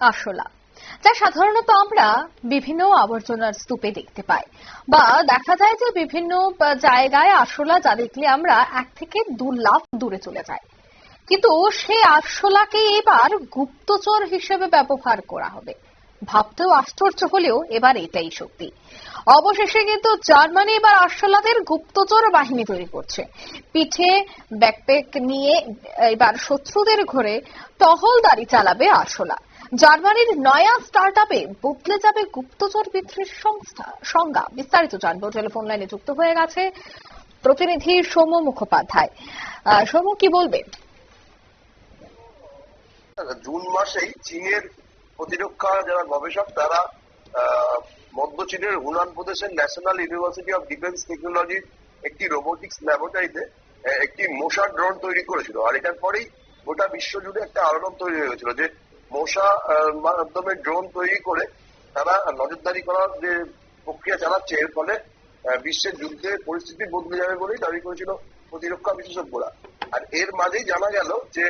আরশোলা, যা সাধারণত আমরা বিভিন্ন আবর্জনার স্তূপে দেখতে পাই। বা দেখা যায় যে বিভিন্ন জায়গায় আরশোলা যা দেখলে আমরা এক থেকে দু লাখ দূরে চলে যাই। কিন্তু সেই আরশোলাকে এবার গুপ্তচর হিসেবে ব্যবহার করা হবে। ভাবতেও আশ্চর্য হলেও এবার এটাই সত্যি। অবশেষে কিন্তু জার্মানি এবার আরশোলাদের গুপ্তচর বাহিনী তৈরি করছে। পিঠে, ব্যাকপ্যাক নিয়ে এবার শত্রুদের ঘরে টহলদারি চালাবে আরশোলা। জার্মানির নয়া স্টার্ট আপে বদলে যাবে গুপ্তচর বিদ্রোহের সংস্থা। সংজ্ঞা বিস্তারিত জানব। টেলিফোন লাইনে যুক্ত হয়ে গেছে প্রতিনিধি সৌম্য মুখোপাধ্যায়। সৌম্য কি বলবে? জুন মাসেই চীনের প্রতিরক্ষা যারা গবেষক, তারা মধ্য চীনের হুনান প্রদেশের ন্যাশনাল ইউনিভার্সিটি অফ ডিফেন্স টেকনোলজির একটি রোবোটিক্স ল্যাবরেটরিতে একটি মশা ড্রোন তৈরি করেছিল। আর এটার পরেই গোটা বিশ্ব জুড়ে একটা আলোড়ন তৈরি হয়ে গেছিল যে মশা মাধ্যমে ড্রোন তৈরি করে তারা নজরদারি করার যে প্রক্রিয়া চালাচ্ছে, এর ফলে বিশ্বের যুদ্ধে পরিস্থিতি বদলে যাবে বলেই দাবি করেছিল প্রতিরক্ষা বিশেষজ্ঞরা। আর এর মাঝেই জানা গেল যে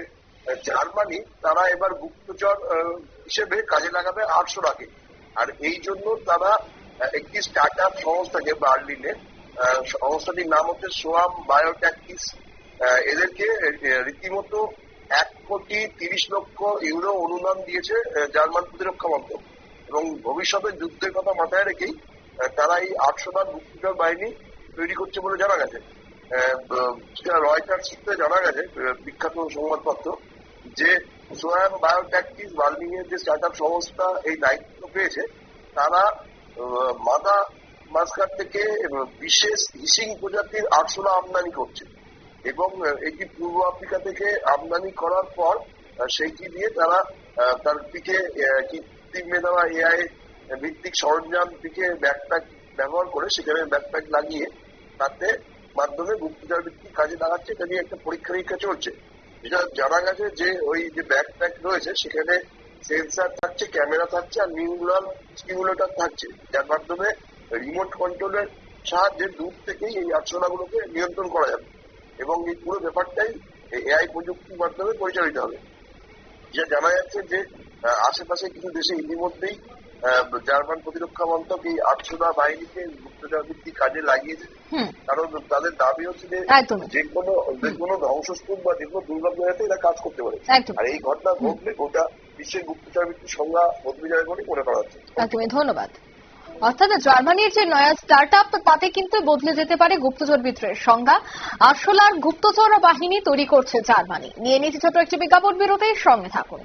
জার্মানি তারা এবার গুপ্তচর হিসেবে কাজে লাগাবে আটশো রাখে আর এই জন্য তারা একটি স্টার্ট আপ সংস্থাকে বার্লিনে সংস্থাটির নাম হচ্ছে সোয়াম বায়োট্যাকটিস এদেরকে রীতিমতো এক কোটি তিরিশ লক্ষ ইউরো অনুদান দিয়েছে জার্মান প্রতিরক্ষা মন্ত্রক। এবং ভবিষ্যতে যুদ্ধের কথা মাথায় রেখেই তারা এই আটশো বার গুপ্তচর বাহিনী তৈরি করছে বলে জানা গেছে। রয়টার্স সূত্রে জানা গেছে বিখ্যাত সংবাদপত্র, যে সোয়াম বায়োট্যাকটিস বার্লিং এর যে স্টার্ট আপ সংস্থা এই দায়িত্ব পেয়েছে, তারা মাদা মাস্কার থেকে বিশেষ হিসিং প্রজাতির আরশোলা আমদানি করছে। এবং এটি পূর্ব আফ্রিকা থেকে আমদানি করার পর সেইটি দিয়ে তারা তার আহ, কৃত্রিম মেধাবা এআই ভিত্তিক সরঞ্জাম পিঠে ব্যাকপ্যাক ব্যবহার করে সেখানে ব্যাকপ্যাক লাগিয়ে তাতে মাধ্যমে গুপ্তচর ভিত্তিক কাজে লাগাচ্ছে। এটা নিয়ে একটা পরীক্ষা নিরীক্ষা চলছে। যেটা জানা গেছে যে ওই যে ব্যাকপ্যাক রয়েছে সেখানে সেন্সার থাকছে ক্যামেরা থাকছে আর নিউরাল স্টিমুলেটর থাকছে। যার মাধ্যমে রিমোট কন্ট্রোলের সাহায্যে দূর থেকেই এই আর্চনাগুলোকে নিয়ন্ত্রণ করা যাবে। এবং এই পুরো ব্যাপারটাই এআই প্রযুক্তির মাধ্যমে পরিচালিত হবে। যা জানা যাচ্ছে যে আশেপাশে কিছু দেশে ইতিমধ্যেই জার্মান প্রতিরক্ষা মন্ত্রক এই আর্চনা বাহিনীকে গুপ্তচর ভিত্তিক কাজে লাগিয়েছে। কারণ তাদের দাবি হচ্ছে যে যে কোনো যে কোনো ধ্বংসস্তূপ বা যে কোনো দুর্লভ জায়গাতে এরা কাজ করতে পারে। আর এই ঘটনা ঘটলে গোটা বিশ্বের গুপ্তচর ভিত্তিক সংজ্ঞা বদলে যাবে বলে মনে করা হচ্ছে। ধন্যবাদ। অর্থাৎ জার্মানির যে নয়া স্টার্ট আপ তাতে কিন্তু বদলে যেতে পারে গুপ্তচর বিদ্রোহের সংজ্ঞা। আরশোলার গুপ্তচর বাহিনী তৈরি করছে জার্মানি। নিয়ে নিচ্ছে ছোট একটি বিজ্ঞাপন বিরতির সঙ্গে থাকুন।